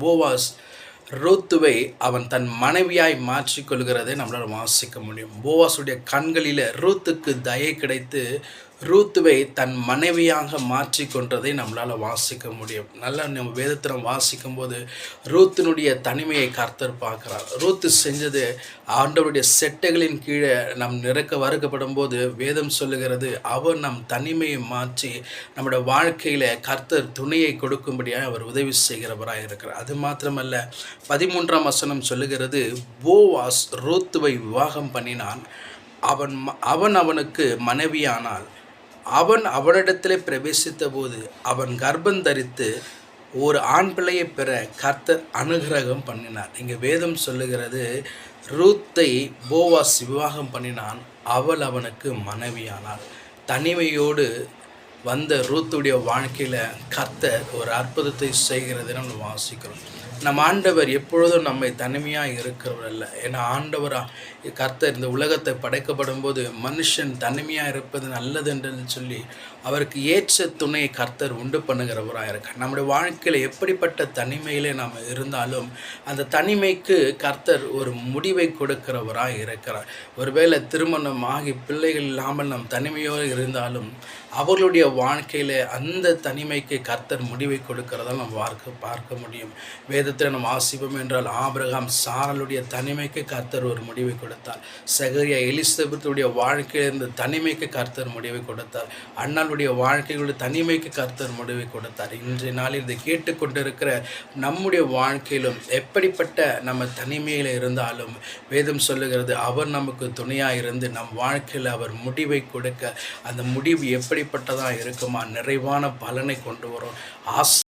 Boaz ரூத்துவை அவன் தன் மனைவியாய் மாற்றிக்கொள்கிறதை நம்மளால் வாசிக்க முடியும். போவாசுடைய கண்களில் ரூத்துக்கு தயை கிடைத்து ரூத்துவை தன் மனைவியாக மாற்றி கொன்றதை நம்மளால் வாசிக்க முடியும். நல்லா நம்ம வேதத்தை வாசிக்கும் போது ரூத்தினுடைய தனிமையை கர்த்தர் பார்க்குறார். ரூத்து செஞ்சது ஆண்டவருடைய செட்டைகளின் கீழே நம் நிறக்க வறுக்கப்படும் போது வேதம் சொல்லுகிறது அவர் நம் தனிமையை மாற்றி நம்முடைய வாழ்க்கையில் கர்த்தர் துணையை கொடுக்கும்படியாக அவர் உதவி செய்கிறவராக இருக்கிறார். அது மாத்திரமல்ல பதிமூன்றாம் வசனம் சொல்லுகிறது போவாஸ் ரூத்துவை விவாகம் பண்ணினான். அவன் ம- அவன் அவனுக்கு மனைவியானால் அவன் அவனிடத்தில் பிரவேசித்த போது அவன் கர்ப்பம் தரித்து ஒரு ஆண் பிள்ளையை பெற கர்த்தர் அனுகிரகம் பண்ணினார். இங்கே வேதம் சொல்லுகிறது ரூத்தை போவாஸ் விவாகம் பண்ணினான் அவள் அவனுக்கு மனைவியானாள். தனிமையோடு வந்த ரூத்துடைய வாழ்க்கையில் கர்த்தர் ஒரு அற்புதத்தை செய்கிறதை நம்ம வாசிக்கிறோம். நம்ம ஆண்டவர் எப்பொழுதும் நம்மை தனிமையாக இருக்கிறவர் அல்ல. ஏன்னா ஆண்டவராக கர்த்தர் இந்த உலகத்தை படைக்கப்படும் போது மனுஷன் தனிமையாக இருப்பது நல்லது என்று சொல்லி அவருக்கு ஏற்ற துணையை கர்த்தர் உண்டு பண்ணுகிறவராக இருக்கார் நம்முடைய வாழ்க்கையில் எப்படிப்பட்ட தனிமையிலே நாம் இருந்தாலும் அந்த தனிமைக்கு கர்த்தர் ஒரு முடிவை கொடுக்கிறவராக இருக்கிறார். ஒருவேளை திருமணம் ஆகி பிள்ளைகள் இல்லாமல் நம் தனிமையோடு இருந்தாலும் அவர்களுடைய வாழ்க்கையில் அந்த தனிமைக்கு கர்த்தர் முடிவை கொடுக்கிறதால் நம்ம பார்க்க பார்க்க முடியும். வேதத்தில் நம்ம ஆசிப்போம் என்றால் ஆபிரகாம் சாரலுடைய தனிமைக்கு கர்த்தர் ஒரு முடிவை கொடுத்தார். சகரியா எலிசபெத்துடைய வாழ்க்கையிலிருந்து தனிமைக்கு கர்த்தர் முடிவை கொடுத்தார். அண்ணாளுடைய வாழ்க்கையுடைய தனிமைக்கு கர்த்தர் முடிவை கொடுத்தார். இன்றைய நாளில் இதை கேட்டுக்கொண்டிருக்கிற நம்முடைய வாழ்க்கையிலும் எப்படிப்பட்ட நம்ம தனிமையில் இருந்தாலும் வேதம் சொல்லுகிறது அவர் நமக்கு துணையாக இருந்து நம் வாழ்க்கையில் அவர் முடிவை கொடுக்க அந்த முடிவு எப்படிப்பட்டதாக இருக்குமா நிறைவான பலனை கொண்டு வரும். ஆஸ்